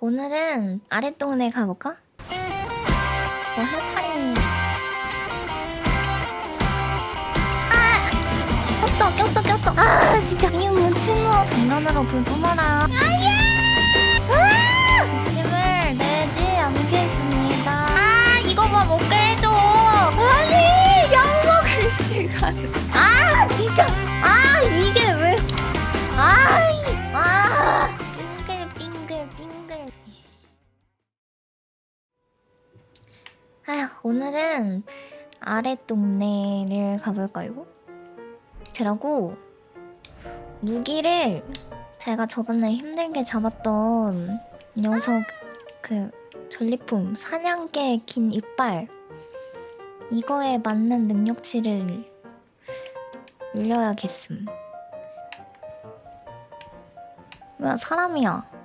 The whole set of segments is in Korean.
오늘은 아랫동네 가볼까? 뭐 해파리 아! 꼈어 꼈어 꼈어 아 진짜 이 문친구 정면으로 불 뿜어라 아야 아! 욕심을 오늘은 아랫동네를 가볼까요? 그러고 무기를 제가 저번에 힘들게 잡았던 녀석 그 전리품 사냥개 긴 이빨 이거에 맞는 능력치를 올려야겠음. 왜 사람이야?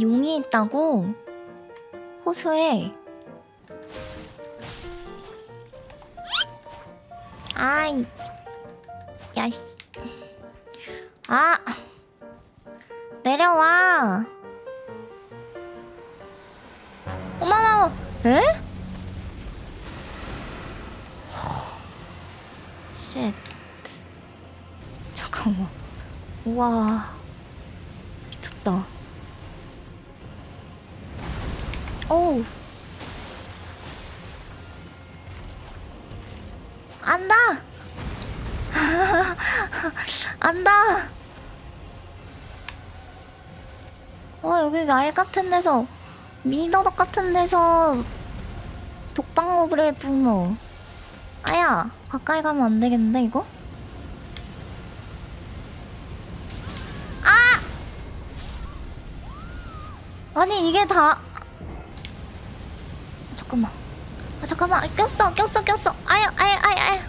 용이 있다고 호수에 아이 야씨. 아 내려와. 어머머머. 에? 쉣. 잠깐만. 우와. 미쳤다 어우 안다 안다 어 여기 알 같은 데서 미더덕 같은 데서 독방호를 뿜어 아야 가까이 가면 안 되겠는데 이거? 아! 아니 이게 다 잠깐만. 아 잠깐만. 아, 꼈어 꼈어 꼈어. 아유 아유 아유 아유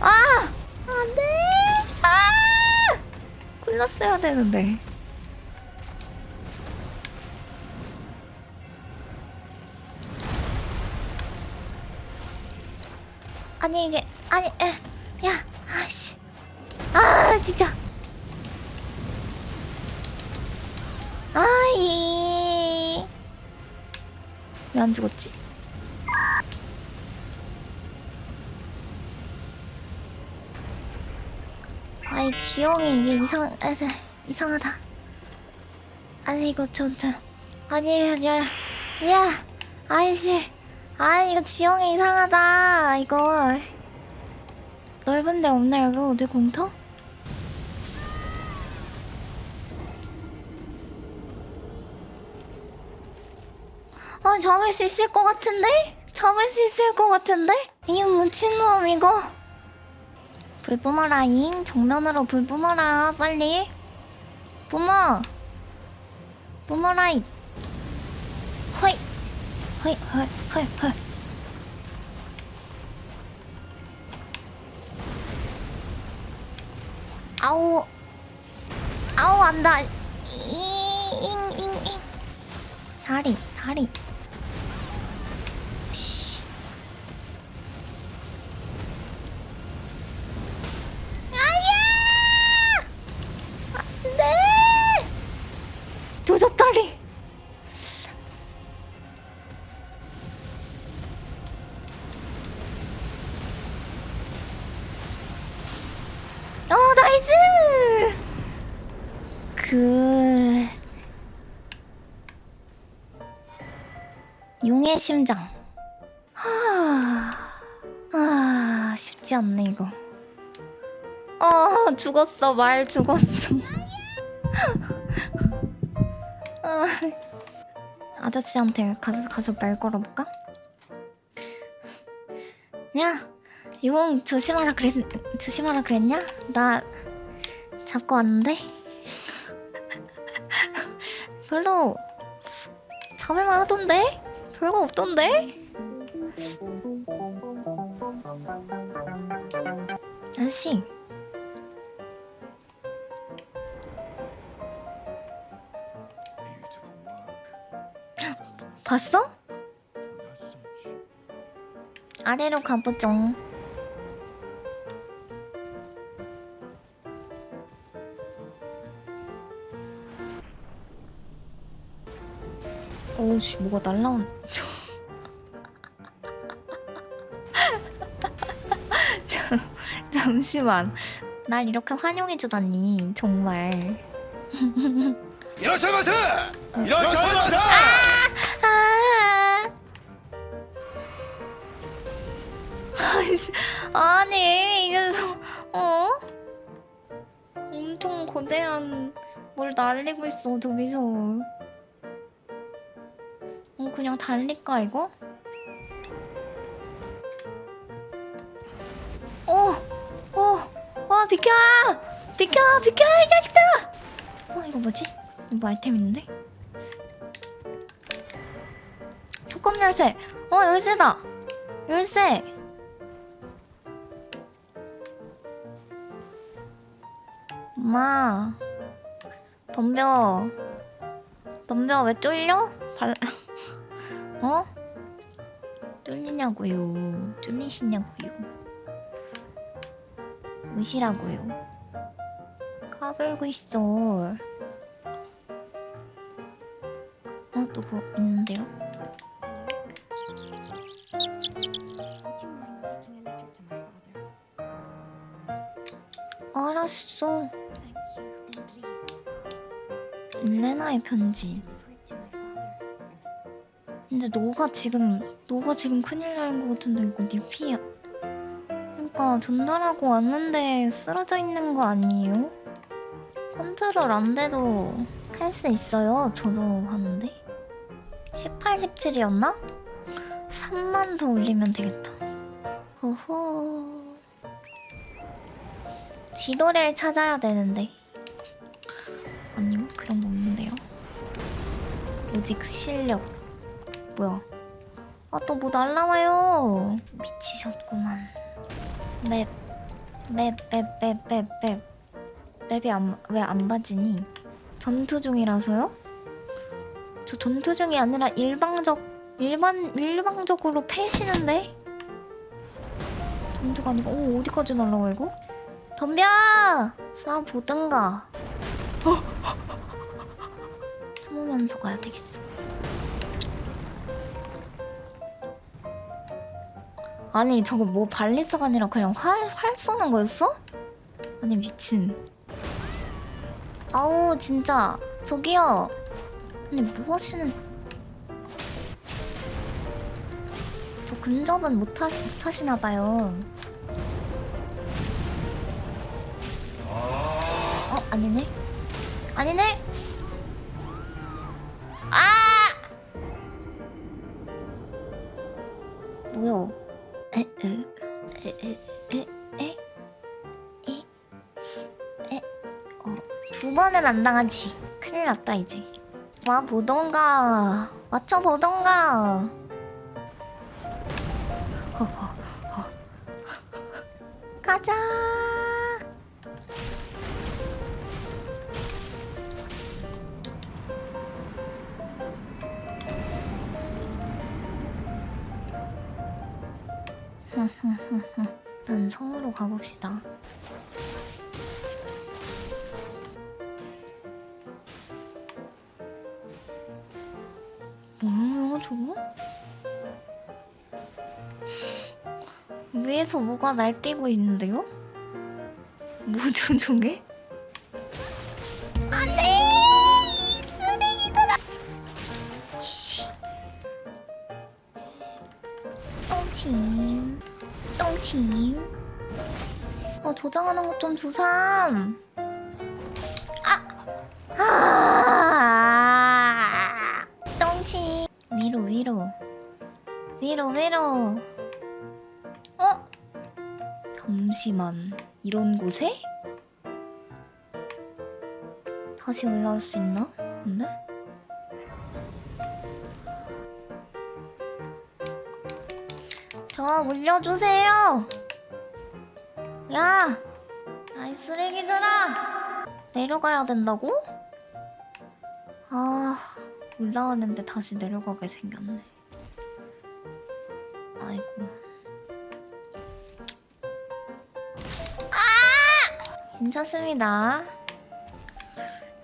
아 안 돼. 아 굴렀어야 되는데. 아니 이게 아니 에 야 아씨. 아 진짜 아이 왜안 죽었지? 아이 지영이 이게 이상 아, 자, 이상하다. 아니 이거 저저 아니 야, 야 아이씨 아니 이거 지영이 이상하다 이거 넓은데 없나 여기 어디 공터? 아 잡을 수 있을 것 같은데? 잡을 수 있을 것 같은데? 이 미친놈 이거? 불 뿜어라 잉. 정면으로 불 뿜어라 빨리. 뿜어 뿜어라이. 허이 허이 허이 허이 허이 아우 아우 안다. 이잉잉잉. 다리 다리 용의 심장. 하, 아, 쉽지 않네, 이거. 어, 죽었어, 말 죽었어. 아, 아저씨한테 가서, 가서 말 걸어볼까? 야, 용 조심하라 그랬, 조심하라 그랬냐? 나 잡고 왔는데? 별로 잡을만 하던데? 별거 없던데? 아저씨 봤어? 아래로 가보죠. 오우씨 뭐가 날라온. 저- 잠시만. 날 이렇게 환영해주다니 정말. 이러셔마세! 이러셔마세! 아! 아이씨, 아니 이게 어? 엄청 거대한 뭘 날리고 있어 저기서. 어 그냥 달릴까 이거? 어어와 비켜! 비켜 비켜 이 자식들아! 어 이거 뭐지? 뭐 아이템 있는데? 소금 열쇠! 어 열쇠다! 열쇠! 엄마 덤벼. 덤벼 왜 쫄려? 발... 어? 쫄리냐고요 쫄리시냐고요 으시라고요 까불고 있어 어? 있는데요? To my father? 알았어 일레나의 편지 근데 너가 지금 너가 지금 큰일 나는 것 같은데 이거 네 피야. 그러니까 전달하고 왔는데 쓰러져 있는 거 아니에요? 컨트롤 안 돼도 할 수 있어요. 저도 하는데 18, 17이었나? 3만 더 올리면 되겠다. 호호. 지도를 찾아야 되는데 아니요 그런 거 없는데요. 오직 실력. 뭐야? 아 또 뭐 날라와요. 미치셨구만. 맵, 맵, 맵, 맵, 맵, 맵. 맵이 왜안 봐지니? 전투 중이라서요? 저 전투 중이 아니라 일방적 일반 일방적으로 패시는데? 전투가 아니고 오 어디까지 날라와 이거? 덤벼! 쏴 보든가. 숨으면서 가야 되겠어. 아니 저거 뭐 발리스가 아니라 그냥 활, 활 쏘는 거였어? 아니 미친. 아우 진짜. 저기요. 아니 뭐 하시는 저 근접은 못 하, 못 하시나 봐요. 어 아니네? 아니네? 아! 뭐야 두 번은 안 당하지. 큰일 났다, 이제. 와, 보던가. 맞춰 보던가. 가자. 난 성으로 가봅시다. 저거? 위에서 뭐가 날뛰고 있는데요? 뭐죠 저게? 안돼! 이 쓰레기들아! 씨. 똥침 똥침 어 저장하는 것 좀 주삼 아! 아! 똥침 위로 위로 위로 위로 어? 잠시만 이런 곳에? 다시 올라올 수 있나? 근데? 저 올려주세요. 야, 아이 쓰레기들아, 내려가야 된다고? 아, 올라왔는데 다시 내려가게 생겼네. 아이고. 아! 괜찮습니다.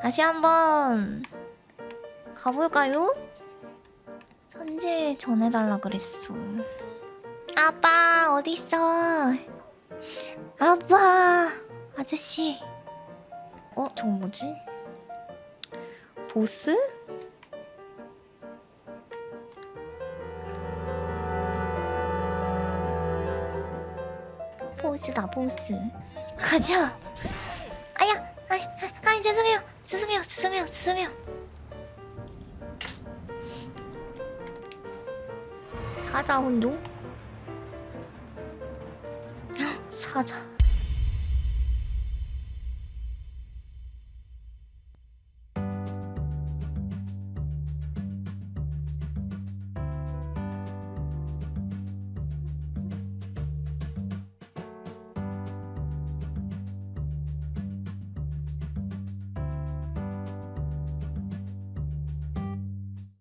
다시 한번 가볼까요? 편지 전해달라 그랬어. 아빠 어디 있어? 아빠 아저씨. 어 저거 뭐지? 보스? 보스다 보스. 가자. 아야, 아이, 아이 죄송해요, 죄송해요, 죄송해요, 죄송해요. 사자 혼종? 사자.